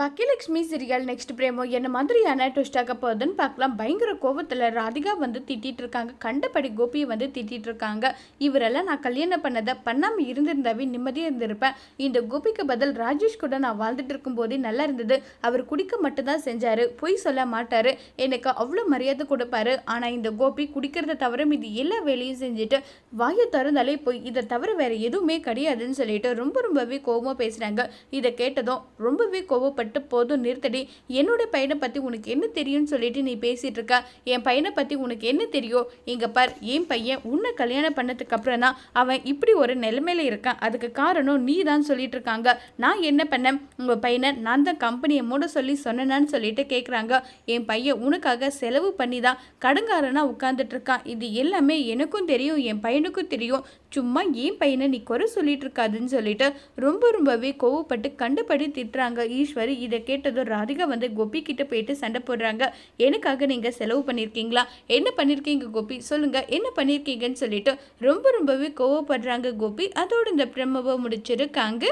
பக்கியலட்சுமி serial next பிரேமோ என்ன மாதிரியான twist ஆக போகுதுன்னு பார்க்கலாம். பயங்கர கோபத்தில் ராதிகா வந்து திட்டிகிட்டு இருக்காங்க. கண்டபடி கோபியை வந்து திட்டிட்டு இருக்காங்க. இவரெல்லாம் நான் கல்யாணம் பண்ணதை பண்ணாமல் இருந்திருந்தாவே நிம்மதியாக இருந்திருப்பேன். இந்த கோபிக்கு பதில் ராஜேஷ் கூட நான் வாழ்ந்துட்டு இருக்கும்போதே நல்லா இருந்தது. அவர் குடிக்க மட்டும்தான் செஞ்சார். பொய் சொல்ல மாட்டார். எனக்கு அவ்வளோ மரியாதை கொடுப்பாரு. ஆனால் இந்த கோபி குடிக்கிறத தவிர மீது எல்லா வேலையும் செஞ்சுட்டு வாயை திறந்தாலே போய். இதை தவிர வேறு எதுவுமே கிடையாதுன்னு சொல்லிட்டு ரொம்ப ரொம்பவே கோபமாக பேசுகிறாங்க இதை கேட்டதும் ரொம்பவே பட்டு போதும் நிறுத்தடி. என்னோட பையனை பற்றி உனக்கு என்ன தெரியும்னு சொல்லிட்டு நீ பேசிகிட்டு இருக்க என் பையனை பற்றி உனக்கு என்ன தெரியும்? இங்கே பார் என் பையன் உன்னை கல்யாணம் பண்ணதுக்கு அப்புறம் தான் அவன் இப்படி ஒரு நிலைமையில் இருக்கான். அதுக்கு காரணம் நீ தான் சொல்லிட்டு இருக்காங்க நான் என்ன பண்ணேன்? உங்கள் பையனை நான் தான் கம்பெனியை மூட சொல்லி சொன்னேன்னு சொல்லிட்டு கேட்குறாங்க என் பையன் உனக்காக செலவு பண்ணி தான் கடங்காரனா உட்காந்துட்டு இருக்கான் இது எல்லாமே எனக்கும் தெரியும் என் பையனுக்கும் தெரியும். சும்மா என் பையனை நீ குறை சொல்லிட்டு இருக்காதுன்னு சொல்லிட்டு ரொம்ப ரொம்பவே கோவப்பட்டு கண்டுபடி திட்டுறாங்க. ஈஸ்வரி இதை கேட்டதும் ராதிகா வந்து கோபி கிட்ட போயிட்டு சண்டை போடுறாங்க. எனக்காக நீங்க செலவு பண்ணியிருக்கீங்களா என்ன பண்ணியிருக்கீங்க கோபி? சொல்லுங்க. என்ன பண்ணியிருக்கீங்கன்னு சொல்லிட்டு ரொம்ப ரொம்பவே கோவப்படுறாங்க கோபி. அதோட இந்த பிரம்மவை முடிச்சிருக்காங்க.